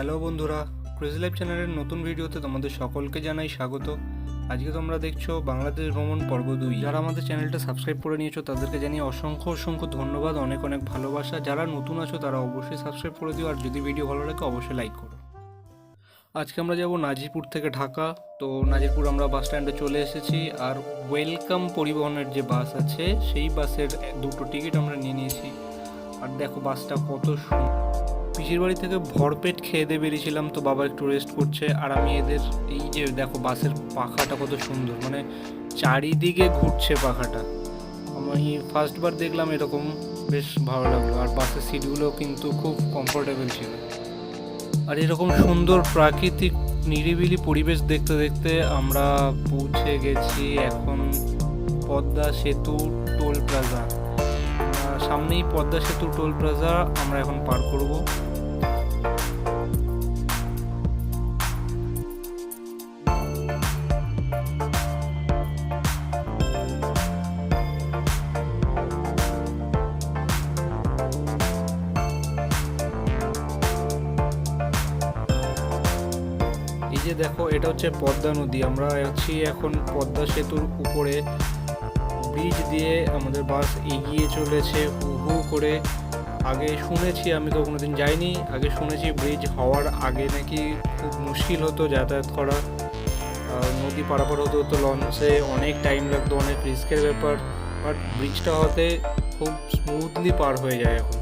Hello বন্ধুরা crazy life চ্যানেলের নতুন ভিডিওতে তোমাদের সকলকে জানাই স্বাগত। আজকে তোমরা দেখছ বাংলাদেশ ভ্রমণ পর্ব দুই। যারা আমাদের চ্যানেলটা সাবস্ক্রাইব করে নিয়েছো, তাদেরকে জানিয়ে অসংখ্য অসংখ্য ধন্যবাদ, অনেক অনেক ভালোবাসা। যারা নতুন আছো, তারা অবশ্যই সাবস্ক্রাইব করে দিও, আর যদি ভিডিও ভালো লাগে, অবশ্যই লাইক করো। আজকে আমরা যাব নাজিরপুর থেকে ঢাকা। তো নাজিরপুর আমরা বাস স্ট্যান্ডে চলে এসেছি, আর ওয়েলকাম পরিবহনের যে বাস আছে, সেই বাসের দুটো টিকিট আমরা নিয়ে নিয়েছি। আর দেখো বাসটা কত সুন্দর পিসির বাড়ি থেকে ভরপেট খেয়ে দিয়ে বেরিয়েছিলাম, তো বাবা একটু রেস্ট করছে। আর আমি এদের, এই যে দেখো বাসের পাখাটা কত সুন্দর মানে চারিদিকে ঘুরছে পাখাটা। আমি ফার্স্টবার দেখলাম এরকম, বেশ ভালো লাগল। আর বাসের সিটগুলো কিন্তু খুব কমফোর্টেবল ছিল। আর এরকম সুন্দর প্রাকৃতিক নিরিবিলি পরিবেশ দেখতে দেখতে আমরা পৌঁছে গেছি এখন পদ্মা সেতু টোল প্লাজা। সামনেই পদ্মা সেতু টোল প্লাজা, আমরা এখন পার করব। এই যে দেখো, এটা হচ্ছে পদ্মা নদী। আমরা আছি এখন পদ্মা সেতুর উপরে। ব্রিজ দিয়ে আমাদের বাস এগিয়ে চলেছে হু করে। আগে শুনেছি, আমি তো কোনোদিন যাইনি। আগে শুনেছি ব্রিজ হওয়ার আগে নাকি খুব মুশকিল হতো যাতায়াত করা। নদী পারাপার হতে হতো লঞ্চে অনেক টাইম লাগতো, অনেক রিস্কের ব্যাপার। বাট ব্রিজটা হতে খুব স্মুথলি পার হয়ে যায় এখন।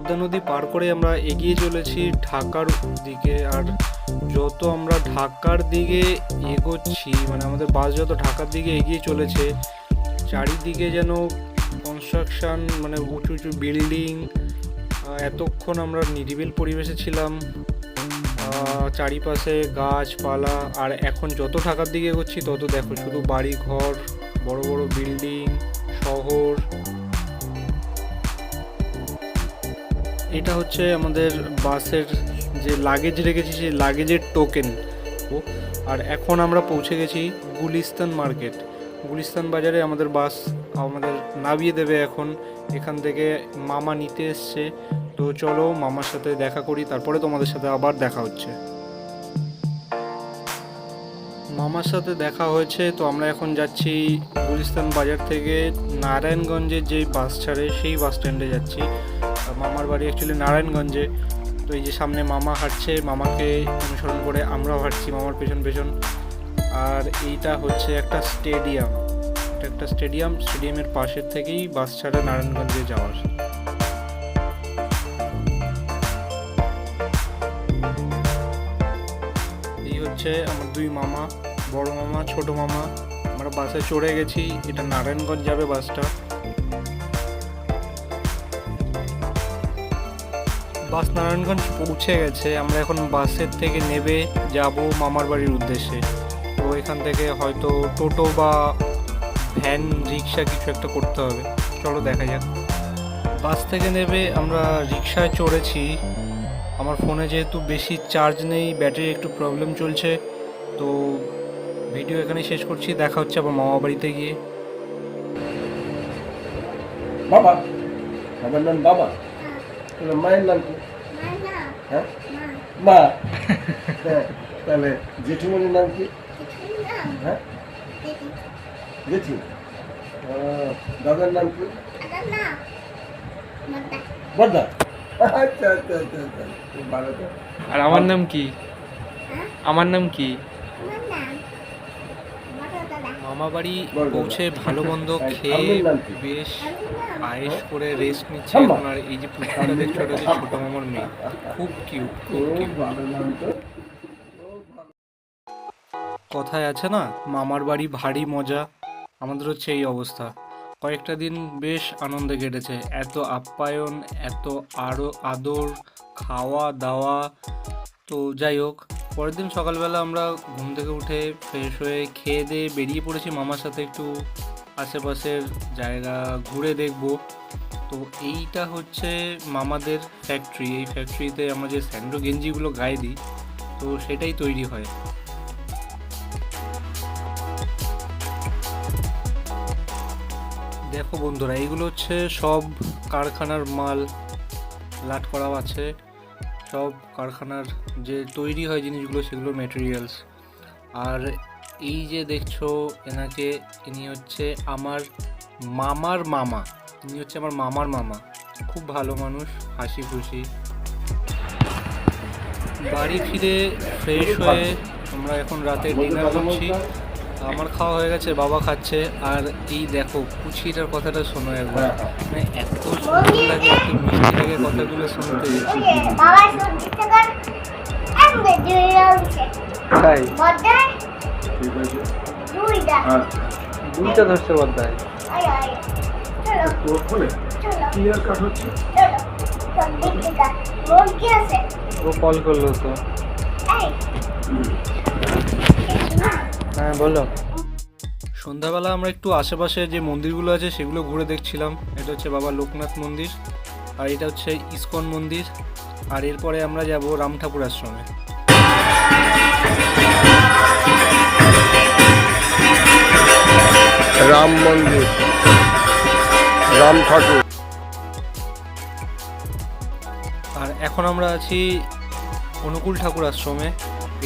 পদ্মা নদী পার করে আমরা এগিয়ে চলেছি ঢাকার দিকে। আর যত আমরা ঢাকার দিকে এগোচ্ছি মানে আমাদের বাস যত ঢাকার দিকে এগিয়ে চলেছে, চারিদিকে যেন কনস্ট্রাকশন মানে উঁচু উঁচু বিল্ডিং এতক্ষণ আমরা নিরিবিল পরিবেশে ছিলাম। চারিপাশে গাছপালা, আর এখন যত ঢাকার দিকে এগোচ্ছি, তত দেখো শুধু বাড়ি ঘর বড় বড় বিল্ডিং শহর এটা হচ্ছে আমাদের বাসের যে লাগেজ রেখেছি, সেই লাগেজের টোকেন ও আর এখন আমরা পৌঁছে গেছি গুলিস্তান মার্কেট গুলিস্তান বাজারে আমাদের বাস আমাদের নামিয়ে দেবে এখন। এখান থেকে মামা নিতে এসছে। তো চলো মামার সাথে দেখা করি, তারপরে তোমাদের সাথে আবার দেখা হচ্ছে। মামার সাথে দেখা হয়েছে, তো আমরা এখন যাচ্ছি গুলিস্তান বাজার থেকে নারায়ণগঞ্জের যে বাস ছাড়ে, সেই বাস স্ট্যান্ডে যাচ্ছি। মামার বাড়ি অ্যাকচুয়ালি নারায়ণগঞ্জে। তো এই যে সামনে মামা হাঁটছে, মামাকে অনুসরণ করে আমরাও হাঁটছি, মামার পেছন পেছন। আর এইটা হচ্ছে একটা স্টেডিয়াম। এটা একটা স্টেডিয়াম, স্টেডিয়ামের পাশের থেকেই বাস ছাড়ে নারায়ণগঞ্জে যাওয়ার। এই হচ্ছে আমার দুই মামা, বড় মামা, ছোট মামা। আমরা বাসে চড়ে গেছি, এটা নারায়ণগঞ্জ যাবে বাসটা। বাস নারায়ণগঞ্জ পৌঁছে গেছে। আমরা এখন বাসের থেকে নেবে যাব মামার বাড়ির উদ্দেশ্যে। তো এখান থেকে হয়তো টোটো বা ভ্যান, রিক্সা কিছু একটা করতে হবে। চলো দেখা যাক। বাস থেকে নেবে আমরা রিক্সায় চড়েছি। আমার ফোনে যেহেতু বেশি চার্জ নেই ব্যাটারি একটু প্রবলেম চলছে, তো ভিডিও এখানে শেষ করছি। দেখা হচ্ছে আবার মামা বাড়িতে গিয়ে। বাবা বাবা। মায়ের নাম কি? হ্যাঁ? মা। হ্যাঁ, তাহলে জেঠুমনির নাম কি? হ্যাঁ? জেঠু। দাদার নাম কি? বর্দা। আচ্ছা আচ্ছা আচ্ছা আচ্ছা। ভালো তো। আর আমার নাম কি? আমার নাম কি? মামা বাড়ি। পৌঁছে ভালো মন্দ খেয়ে? বেশ আয়েস করে রেস্ট নিচ্ছে? এখন আর এই যে পুষ্পিটা দেখছ ওটা হচ্ছে ছোট মামার মেয়ে। খুব কিউট খুব কিউট কথায় আছে না মামার বাড়ি ভারী মজা। আমাদের হচ্ছে এই অবস্থা। কয়েকটা দিন বেশ আনন্দে কেটেছে। এত আপ্যায়ন এত আরও আদর খাওয়া দাওয়া তো যাই হোক পরের দিন সকালবেলা আমরা ঘুম থেকে উঠে ফ্রেশ হয়ে খেয়ে দিয়ে বেরিয়ে পড়েছি মামার সাথে একটু আশেপাশের জায়গা ঘুরে দেখব। তো এইটা হচ্ছে মামাদের ফ্যাক্টরি এই ফ্যাক্টরিতে আমরা যে স্যান্ডো গেঞ্জিগুলো গায়ে দিই, তো সেটাই তৈরি হয়। দেখো বন্ধুরা, এইগুলো হচ্ছে সব কারখানার মাল লাট করাও আছে। সব কারখানার যে তৈরি হয় জিনিসগুলো সেগুলো মেটেরিয়ালস আর এই যে দেখছ, এনাকে, ইনি হচ্ছে আমার মামার মামা। ইনি হচ্ছে আমার মামার মামা। খুব ভালো মানুষ হাসি খুশি বাড়ি ফিরে ফ্রেশ হয়ে আমরা এখন রাতে ডিনার করছি। আমার খাওয়া হয়ে গেছে, বাবা খাচ্ছে। আর এই দেখো কুচিটার কথাটা শোনো একবার। মানে এত সুন্দর লাগে, এত মিষ্টি। কথাগুলো শুনতে তাই? আছে। দুইটা। আচ্ছা। ধরছে বদ্দায় ও কল করল তো। হ্যাঁ বলো। সন্ধ্যাবেলা আমরা একটু আশেপাশে যে মন্দিরগুলো আছে সেগুলো ঘুরে দেখছিলাম। এটা হচ্ছে বাবা লোকনাথ মন্দির। আর এটা হচ্ছে ইসকন মন্দির। আর এরপরে আমরা যাব রাম ঠাকুর আশ্রমে। রাম মন্দির। রাম ঠাকুর। আর এখন আমরা আছি অনুকূল ঠাকুর আশ্রমে।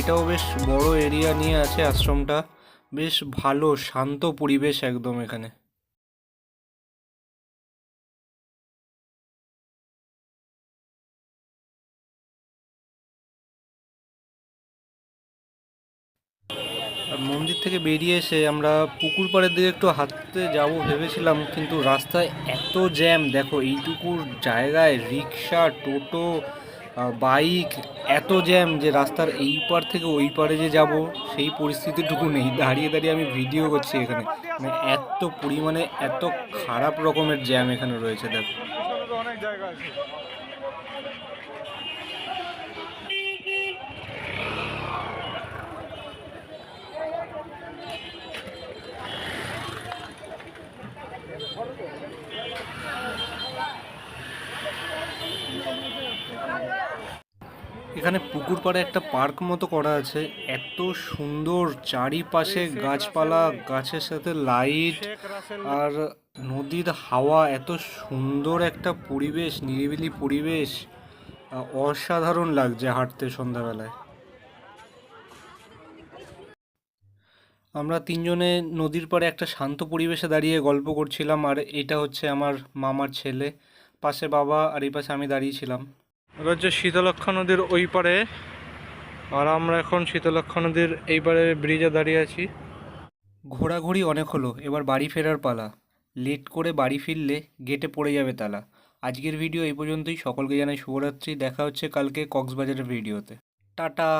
এটাও বেশ বড় এরিয়া নিয়ে আছে আশ্রমটা। বেশ ভালো শান্ত পরিবেশ একদম এখানে। মন্দির থেকে বেরিয়ে এসে আমরা পুকুর পাড়ের দিকে একটু হাঁটতে যাব ভেবেছিলাম, কিন্তু রাস্তায় এত জ্যাম, দেখো এইটুকুর জায়গায় রিক্সা, টোটো বাইক, এত জ্যাম যে রাস্তার এই পার থেকে ওই পারে যে যাব, সেই পরিস্থিতিটুকু নেই। দাঁড়িয়ে দাঁড়িয়ে আমি ভিডিও করছি এখানে। মানে এত পরিমাণে এত খারাপ রকমের জ্যাম এখানে রয়েছে, দেখো। এখানে পুকুর পাড়ে একটা পার্ক মতো করা আছে। এত সুন্দর চারিপাশে গাছপালা, গাছের সাথে লাইট আর নদীর হাওয়া, এত সুন্দর একটা পরিবেশ, নিরিবিলি পরিবেশ। অসাধারণ লাগছে হাঁটতে সন্ধ্যাবেলায়। আমরা তিনজনে নদীর পাড়ে একটা শান্ত পরিবেশে দাঁড়িয়ে গল্প করছিলাম আর এটা হচ্ছে আমার মামার ছেলে, পাশে বাবা আর এই পাশে আমি দাঁড়িয়েছিলাম এটা হচ্ছে শীতলক্ষা নদীর ওই পারে আর আমরা এখন শীতলক্ষা নদীর এই পারে ব্রিজে দাঁড়িয়ে আছি। ঘোরাঘুরি অনেক হলো, এবার বাড়ি ফেরার পালা। লেট করে বাড়ি ফিরলে গেটে পড়ে যাবে তালা। আজকের ভিডিও এই পর্যন্তই, সকলকে জানাই শুভরাত্রি, দেখা হচ্ছে কালকে কক্সবাজারের ভিডিওতে। টাটা!